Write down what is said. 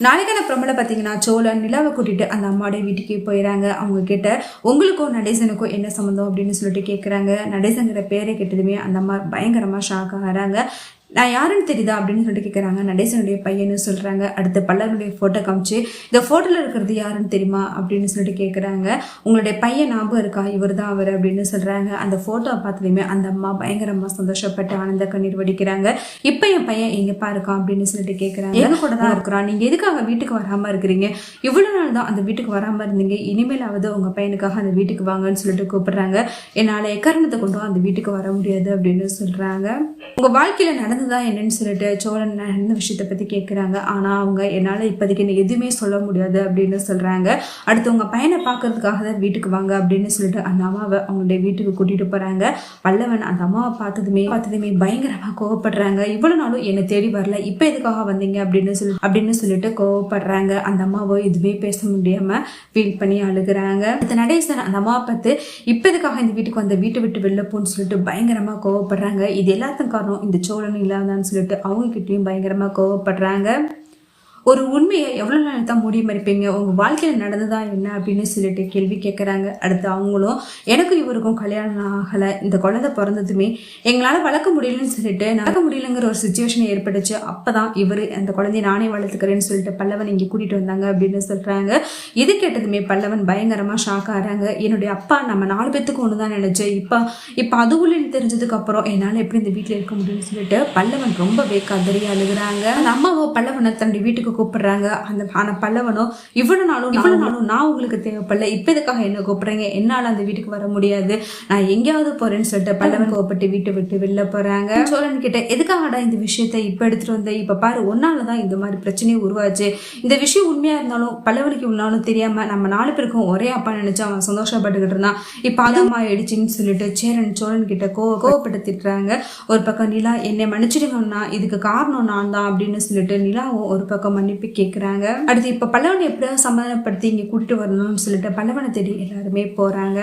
நாளைக்கான பிரமலை பார்த்தீங்கன்னா சோழன் நிலாவை கூட்டிட்டு அந்த அம்மாவுடைய வீட்டுக்கே போயிடறாங்க அவங்க கிட்ட உங்களுக்கும் நடேசனுக்கும் என்ன சம்மந்தம் அப்படின்னு சொல்லிட்டு கேட்குறாங்க நடேசங்கிற பேரை கேட்டதுமே அந்த அம்மா பயங்கரமாக ஷாக் ஆகிறாங்க. நான் யாருன்னு தெரியுதா அப்படின்னு சொல்லிட்டு கேட்குறாங்க நடேசனுடைய பையன்னு சொல்கிறாங்க அடுத்து பல்லவனுடைய ஃபோட்டோ காமிச்சு இந்த ஃபோட்டோவில் இருக்கிறது யாருன்னு தெரியுமா அப்படின்னு சொல்லிட்டு கேட்குறாங்க உங்களுடைய பையன் ஞாபகம் இருக்கா? இவர் தான் அவர் அப்படின்னு சொல்கிறாங்க அந்த ஃபோட்டோவை பார்த்ததுமே அந்த அம்மா பயங்கரமாக சந்தோஷப்பட்டு ஆனந்த கண்ணீர் வடிக்கிறாங்க. இப்போ என் பையன் எங்கேப்பா இருக்கான் அப்படின்னு சொல்லிட்டு கேட்குறாங்க எங்க கூட தான் இருக்கிறான் நீங்கள் எதுக்காக வீட்டுக்கு வராமல் இருக்கிறீங்க? இவ்வளோ நாள் தான் அந்த வீட்டுக்கு வராமல் இருந்தீங்க. இனிமேலாவது உங்கள் பையனுக்காக அந்த வீட்டுக்கு வாங்கன்னு சொல்லிட்டு கூப்பிடுறாங்க. என்னால் எக்காரணத்தை கொண்டும் அந்த வீட்டுக்கு வர முடியாது அப்படின்னு சொல்கிறாங்க உங்கள் வாழ்க்கையில் நடந்ததா என்னன்னு சொல்லிட்டு சோழன் நடந்த விஷயத்தை பற்றி கேட்குறாங்க ஆனால் அவங்க என்னால் இப்போதைக்கு என்ன எதுவுமே சொல்ல முடியாது அப்படின்னு சொல்கிறாங்க அடுத்து உங்கள் பையனை பார்க்கறதுக்காக தான் வீட்டுக்கு வாங்க அப்படின்னு சொல்லிட்டு அந்த அம்மாவை அவங்களுடைய வீட்டுக்கு கூட்டிகிட்டு போகிறாங்க பல்லவன் அந்த அம்மாவை பார்த்ததுமே பார்த்ததுமே பயங்கரமாக கோவப்படுறாங்க. இவ்வளோ நாளும் என்னை தேடி வரல. இப்போ எதுக்காக வந்தீங்க அப்படின்னு சொல்லி அப்படின்னு சொல்லிட்டு கோவப்படுறாங்க. அந்த அம்மாவோ எதுவுமே பேச முடியாமல் ஃபீல் பண்ணி அழுகிறாங்க. அடுத்த நடேசன் அந்த அம்மாவை பார்த்து இப்போ எதுக்காக இந்த வீட்டுக்கு வந்த? வீட்டை விட்டு வெளில போன்னு சொல்லிட்டு பயங்கரமாக கோவப்படுறாங்க. இது எல்லாத்துக்கும் காரணம் இந்த சோழன் இல்லாதான்னு சொல்லிட்டு அவங்க பயங்கரமாக கோவப்படுறாங்க. ஒரு உண்மையை எவ்வளோ நாள் தான் மூடி மறைப்பீங்க? உங்கள் வாழ்க்கையில் நடந்ததா என்ன அப்படின்னு சொல்லிட்டு கேள்வி கேட்குறாங்க அடுத்து அவங்களும் எனக்கும் இவருக்கும் கல்யாணம் ஆகலை. இந்த குழந்தை பிறந்ததுமே எங்களால் வளர்க்க முடியலன்னு சொல்லிட்டு நடக்க முடியலங்கிற ஒரு சுச்சுவேஷன் ஏற்பட்டுச்சு. அப்போ தான் இவர் அந்த குழந்தைய நானே வளர்த்துக்கிறேன்னு சொல்லிட்டு பல்லவன் இங்கே கூட்டிகிட்டு வந்தாங்க அப்படின்னு சொல்கிறாங்க இது கேட்டதுமே பல்லவன் பயங்கரமாக ஷாக் ஆகிறாங்க. என்னுடைய அப்பா நம்ம நாலு பேத்துக்கு ஒன்று தான் நினச்சேன் இப்போ இப்போ அதுக்குள்ளே தெரிஞ்சதுக்கு அப்புறம் என்னால் எப்படி இந்த வீட்டில் இருக்க முடியும்னு சொல்லிட்டு பல்லவன் ரொம்ப கதறி அழுகிறாங்க. அந்த அம்மாவோ பல்லவனை தன்னுடைய வீட்டுக்கு கூப்பிடுறாங்க. அந்த ஆனால் பல்லவனோ இவ்வளோ நாளும் இவ்வளோ நாளும் நான் உங்களுக்கு தேவைப்படல. இப்போ இதுக்காக என்ன கூப்பிடுறீங்க? என்னால் அந்த வீட்டுக்கு வர முடியாது. நான் எங்கேயாவது போறேன்னு சொல்லிட்டு பல்லவன் கோவப்பட்டு வீட்டை விட்டு வெளில போறாங்க. சோழன் கிட்ட எதுக்காகடா இந்த விஷயத்தை இப்போ எடுத்துட்டு வந்த? இப்போ பாரு ஒன்னால தான் இந்த மாதிரி பிரச்சனையே உருவாச்சு. இந்த விஷயம் உண்மையா இருந்தாலும் பல்லவனுக்கு இவ்வளோ தெரியாம நம்ம நாலு பேருக்கும் ஒரே அப்பா நினைச்சு அவன் சந்தோஷப்பட்டுக்கிட்டு இருந்தான். இப்போ அதம்மா ஆயிடுச்சுன்னு சொல்லிட்டு சேரன் சோழன் கிட்ட கோவ கோவப்பட்டு திட்டுறாங்க. ஒரு பக்கம் நிலா என்னை மன்னிச்சிடுங்கன்னா இதுக்கு காரணம் நான் தான் அப்படின்னு சொல்லிட்டு நிலாவும் ஒரு பக்கம் மன்னிப்பு கேட்குறாங்க அடுத்து இப்போ பல்லவனை எப்படியாவது சமாதானப்படுத்தி இங்கே கூட்டிட்டு வரணும்னு சொல்லிட்டு பல்லவனை தேடி எல்லாருமே போகிறாங்க